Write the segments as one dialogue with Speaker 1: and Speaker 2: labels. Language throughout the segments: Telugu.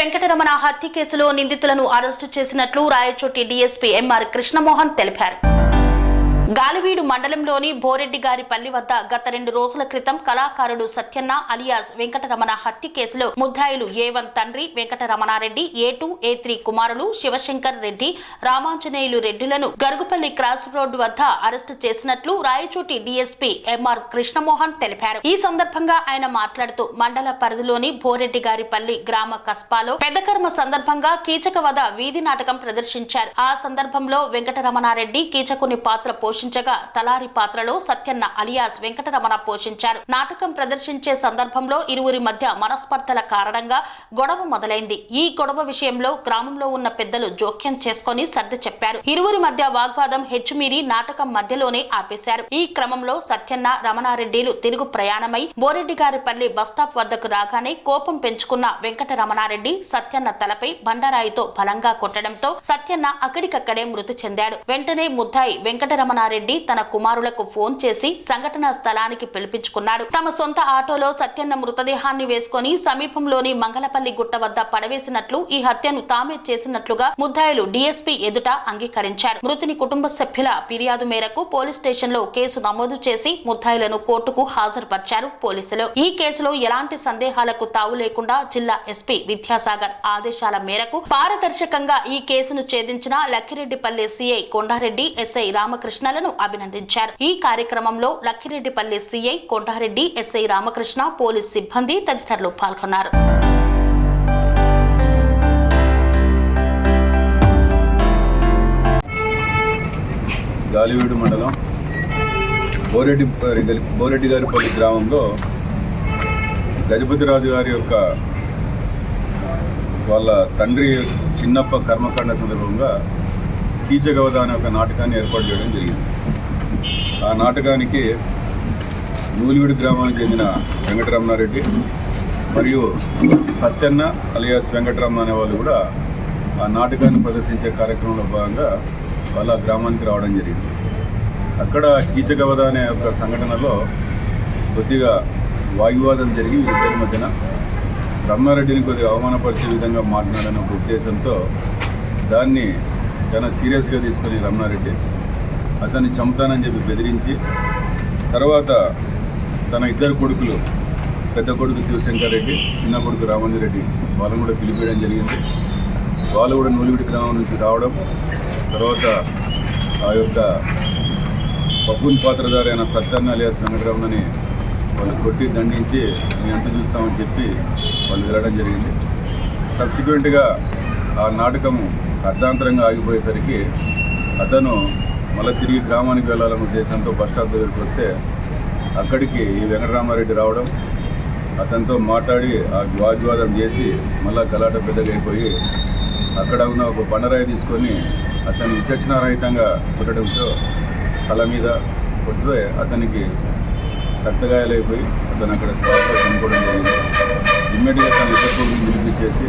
Speaker 1: వెంకటరమణ హత్య కేసులో నిందితులను అరెస్టు చేసినట్లు రాయచోటి డీఎస్పీ ఎంఆర్ కృష్ణమోహన్ తెలిపారు. గాలివీడు మండలంలోని బోరెడ్డి గారి పల్లి వద్ద గత రెండు రోజుల క్రితం కళాకారుడు సత్యన్న అలియాస్ వెంకటరమణ హత్య కేసులో ముద్దాయిలు ఏ వన్ తండ్రి Venkataramana Reddy A two A three కుమారులు శివశంకర్ రెడ్డి రామాంజనేయులు రెడ్డిలను గరుగుపల్లి క్రాస్ రోడ్డు వద్ద అరెస్టు చేసినట్లు రాయచోటి డీఎస్పీ ఎంఆర్ కృష్ణమోహన్ తెలిపారు. ఈ సందర్భంగా ఆయన మాట్లాడుతూ మండల పరిధిలోని బోరెడ్డి గారిపల్లి గ్రామ కస్పాలో పెద్దకర్మ సందర్భంగా కీచక వద వీధి నాటకం ప్రదర్శించారు. ఆ సందర్భంలో వెంకటరమణారెడ్డి కీచకుని పాత్ర పోషి పోషించగా తలారి పాత్రలో సత్యన్న అలియాస్ వెంకటరమణ పోషించారు. నాటకం ప్రదర్శించే సందర్భంలో ఇరువురి మధ్య మనస్పర్ధల కారణంగా గొడవ మొదలైంది. ఈ గొడవ విషయంలో గ్రామంలో ఉన్న పెద్దలు జోక్యం చేసుకొని సర్ది చెప్పారు. ఇరువురి మధ్య వాగ్వాదం హెచ్చుమీరి నాటకం మధ్యలోనే ఆపేశారు. ఈ క్రమంలో సత్యన్న రమణారెడ్డిలు తిరుగు ప్రయాణమై బోరెడ్డి గారిపల్లి బస్టాప్ వద్దకు రాగానే కోపం పెంచుకున్న వెంకట రమణారెడ్డి సత్యన్న తలపై బండరాయితో బలంగా కొట్టడంతో సత్యన్న అక్కడికక్కడే మృతి చెందాడు. వెంటనే ముద్దాయి వెంకటరమణారెడ్డి తన కుమారులకు ఫోన్ చేసి సంఘటన స్థలానికి పిలిపించుకున్నాడు. తమ సొంత ఆటోలో సత్యన్న మృతదేహాన్ని వేసుకొని సమీపంలోని మంగళపల్లి గుట్ట వద్ద పడవేసినట్లు ఈ హత్యను తామే చేసినట్లుగా ముద్దాయిలు డీఎస్పీ ఎదుట అంగీకరించారు. మృతుని కుటుంబ సభ్యుల ఫిర్యాదు మేరకు పోలీస్ స్టేషన్లో కేసు నమోదు చేసి ముద్దాయిలను కోర్టుకు హాజరుపరిచారు పోలీసులు. ఈ కేసులో ఎలాంటి సందేహాలకు తావు లేకుండా జిల్లా ఎస్పీ విద్యాసాగర్ ఆదేశాల మేరకు పారదర్శకంగా ఈ కేసును ఛేదించిన లక్కిరెడ్డిపల్లి సిఐ కొండారెడ్డి ఎస్ఐ అధికారులను అభినందించారు. ఈ కార్యక్రమంలో Lakkireddipalli CI Konda Reddy SI Ramakrishna police సిబ్బంది తదితరులు పాల్గొన్నారు.
Speaker 2: గాలివీడు మండలం బోరెడ్డి బోరెడ్డి గారిపల్లి గ్రామంలో గజపతిరాజు గారి యొక్క వాళ్ళ తండ్రి చిన్నప్ప కర్మకాండ సందర్భంగా కీచగవద అనే ఒక నాటకాన్ని ఏర్పాటు చేయడం జరిగింది. ఆ నాటకానికి నూలివిడి గ్రామానికి చెందిన వెంకటరమణారెడ్డి మరియు సత్యన్న అలియాస్ వెంకటరమణ అనే వాళ్ళు కూడా ఆ నాటకాన్ని ప్రదర్శించే కార్యక్రమంలో భాగంగా వాళ్ళ గ్రామానికి రావడం జరిగింది. అక్కడ కీచగవద అనే ఒక సంఘటనలో కొద్దిగా వాగ్వివాదం జరిగి వీరిద్దరి మధ్యన రమణారెడ్డిని కొద్దిగా అవమానపరిచే విధంగా మాట్లాడనే ఒక ఉద్దేశంతో దాన్ని చాలా సీరియస్గా తీసుకుని రమణారెడ్డి అతన్ని చంపుతానని చెప్పి బెదిరించి తర్వాత తన ఇద్దరు కొడుకులు పెద్ద కొడుకు శివశంకర్ రెడ్డి చిన్న కొడుకు రామంజి రెడ్డి వాళ్ళని కూడా పిలిపేయడం జరిగింది. వాళ్ళు కూడా నూలివిడి గ్రామం నుంచి రావడం తర్వాత ఆ యొక్క పప్పున్ పాత్రధారి అయిన సత్యాన్న అలియాస్ వెంకటరమణని వాళ్ళు కొట్టి దండించి మేము ఎంత చూస్తామని చెప్పి వాళ్ళు వెళ్ళడం జరిగింది. సబ్సిక్వెంట్గా ఆ నాటకము అర్ధాంతరంగా ఆగిపోయేసరికి అతను మళ్ళీ తిరిగి గ్రామానికి వెళ్ళాలనే ఉద్దేశంతో బస్ స్టాప్ దగ్గరికి వస్తే అక్కడికి ఈ వెంకటరామారెడ్డి రావడం అతనితో మాట్లాడి ఆ వాగ్వాదం చేసి మళ్ళా గలాట పెద్దగా అయిపోయి అక్కడ ఉన్న ఒక బండరాయి తీసుకొని అతను విచక్షణారహితంగా కొట్టడంతో తల మీద కొట్టితే అతనికి రక్తగాయాలైపోయి అతను అక్కడ స్పాట్లో చనిపోవడం జరిగింది. ఇమ్మీడియట్గా తన ఇద్దరు కొడుకుని పిలిపించేసి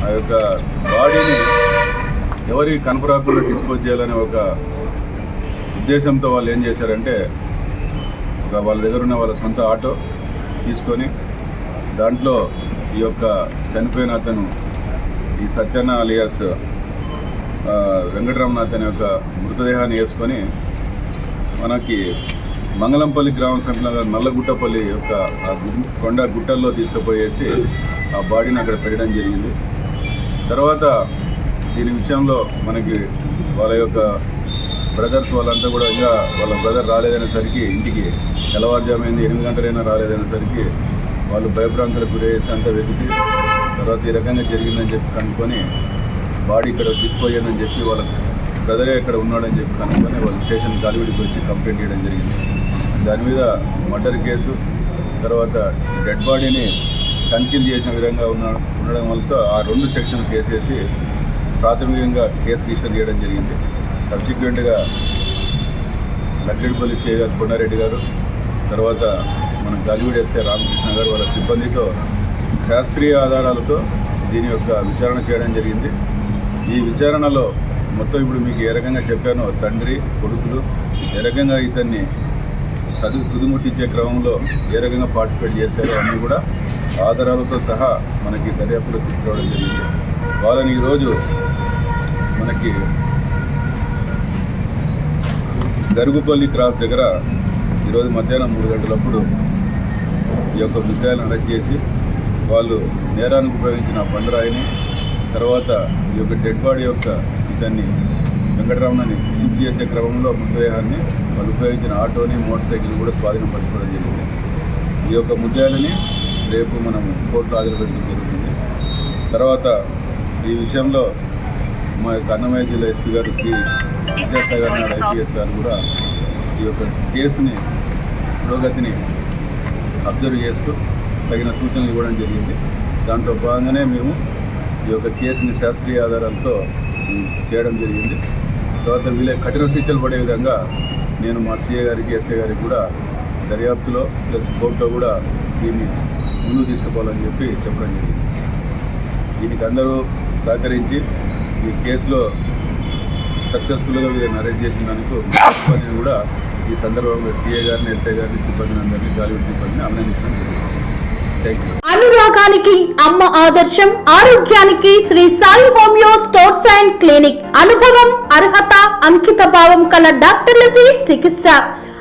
Speaker 2: ఆ యొక్క బాడీని ఎవరికి కనపరాకుండా డిస్పోజ్ చేయాలనే ఒక ఉద్దేశంతో వాళ్ళు ఏం చేశారంటే ఒక వాళ్ళ దగ్గర ఉన్న వాళ్ళ సొంత ఆటో తీసుకొని దాంట్లో ఈ యొక్క చనిపోయిన అతను ఈ సత్యన్న అలియాస్ ఆ, వెంకటరమణ అతని యొక్క మృతదేహాన్ని వేసుకొని మనకి మంగళంపల్లి గ్రామ సమీపంలో నల్లగుట్టపల్లి యొక్క ఆ కొండ గుట్టల్లో తీసుకుపోయేసి ఆ బాడీని అక్కడ పెట్టడం జరిగింది. తర్వాత దీని విషయంలో మనకి వాళ్ళ యొక్క బ్రదర్స్ వాళ్ళంతా కూడా ఇంకా వాళ్ళ బ్రదర్ రాలేదనేసరికి ఇంటికి తెల్లవారుజామైంది ఎనిమిది గంటలైనా రాలేదనేసరికి వాళ్ళు భయభ్రాంతులకు గురేసి అంతా వెతికి తర్వాత ఈ రకంగా జరిగిందని చెప్పి కనుక్కొని బాడీ ఇక్కడ తీసుకుపోయానని చెప్పి వాళ్ళ బ్రదరే ఇక్కడ ఉన్నాడని చెప్పి కనుక్కొని వాళ్ళు స్టేషన్ గాలివిడికి వచ్చి కంప్లైంట్ చేయడం జరిగింది. దాని మీద మర్డర్ కేసు తర్వాత డెడ్ బాడీని కన్సీల్ చేసిన విధంగా ఉన్న ఉండడం వల్ల ఆ రెండు సెక్షన్స్ వేసేసి ప్రాథమికంగా కేసు రిజిస్టర్ చేయడం జరిగింది. సబ్సిక్వెంట్గా లక్కిడిపల్లి సిఐ గారు కొండారెడ్డి గారు తర్వాత మన గాలివీడ్ ఎస్ఐ రామకృష్ణ గారు వాళ్ళ సిబ్బందితో శాస్త్రీయ ఆధారాలతో దీని యొక్క విచారణ చేయడం జరిగింది. ఈ విచారణలో మొత్తం ఇప్పుడు మీకు ఏ రకంగా చెప్పానో తండ్రి కొడుకులు ఏ రకంగా ఇతన్ని చదువు తుదిముట్టించే క్రమంలో ఏ రకంగా పార్టిసిపేట్ చేశారో అన్నీ కూడా ఆధారాలతో సహా మనకి దర్యాప్తులో తీసుకురావడం జరిగింది. వాళ్ళని ఈరోజు మనకి గరుగుపల్లి క్రాస్ దగ్గర ఈరోజు మధ్యాహ్నం మూడు గంటలప్పుడు ఈ యొక్క ముద్దాయిలను అరెస్ట్ చేసి వాళ్ళు నేరానికి ఉపయోగించిన బండరాయిని తర్వాత ఈ యొక్క డెడ్ బాడీ యొక్క ఇతన్ని వెంకటరమణని షిఫ్ట్ చేసే క్రమంలో మృతదేహాన్ని వాళ్ళు ఉపయోగించిన ఆటోని మోటార్ సైకిల్ కూడా స్వాధీనం పరచుకోవడం జరిగింది. ఈ యొక్క ముద్దాయిలని రేపు మనం కోర్టులో హాజరుపెట్టడం జరుగుతుంది. తర్వాత ఈ విషయంలో మా యొక్క అన్నమయ్య జిల్లా ఎస్పీ గారు శ్రీ విద్యాసాగర్ నాయుడు ఐపీఎస్ గారు కూడా ఈ యొక్క కేసుని పురోగతిని అబ్జర్వ్ చేస్తూ తగిన సూచనలు ఇవ్వడం జరిగింది. దాంట్లో భాగంగానే మేము ఈ యొక్క కేసుని శాస్త్రీయ ఆధారాలతో చేయడం జరిగింది. తర్వాత వీళ్ళ కఠిన శిక్షలు పడే విధంగా నేను మా సీఏ గారికి ఎస్ఐ గారికి కూడా దర్యాప్తులో ప్లస్ కోర్టులో కూడా దీన్ని ముందుకు తీసుకుపోవాలని చెప్పి చెప్పడం జరిగింది. దీనికి అందరూ సహకరించి ఈ కేసులో సక్సెస్ఫుల్గా వీళ్ళని అరెస్ట్ చేసిన దానికి సిబ్బందిని కూడా ఈ సందర్భంగా సీఏ గారిని ఎస్ఐ గారిని సిబ్బందిని అందరినీ గాలివుడ్ సిబ్బందిని అభినందించడం జరిగింది.
Speaker 1: అనురాగానికి అమ్మ ఆదర్శం ఆరోగ్యానికి Sri Sai homeo stores and clinic. అనుభవం అర్హత అంకిత భావం కల డాక్టర్లచే చికిత్స.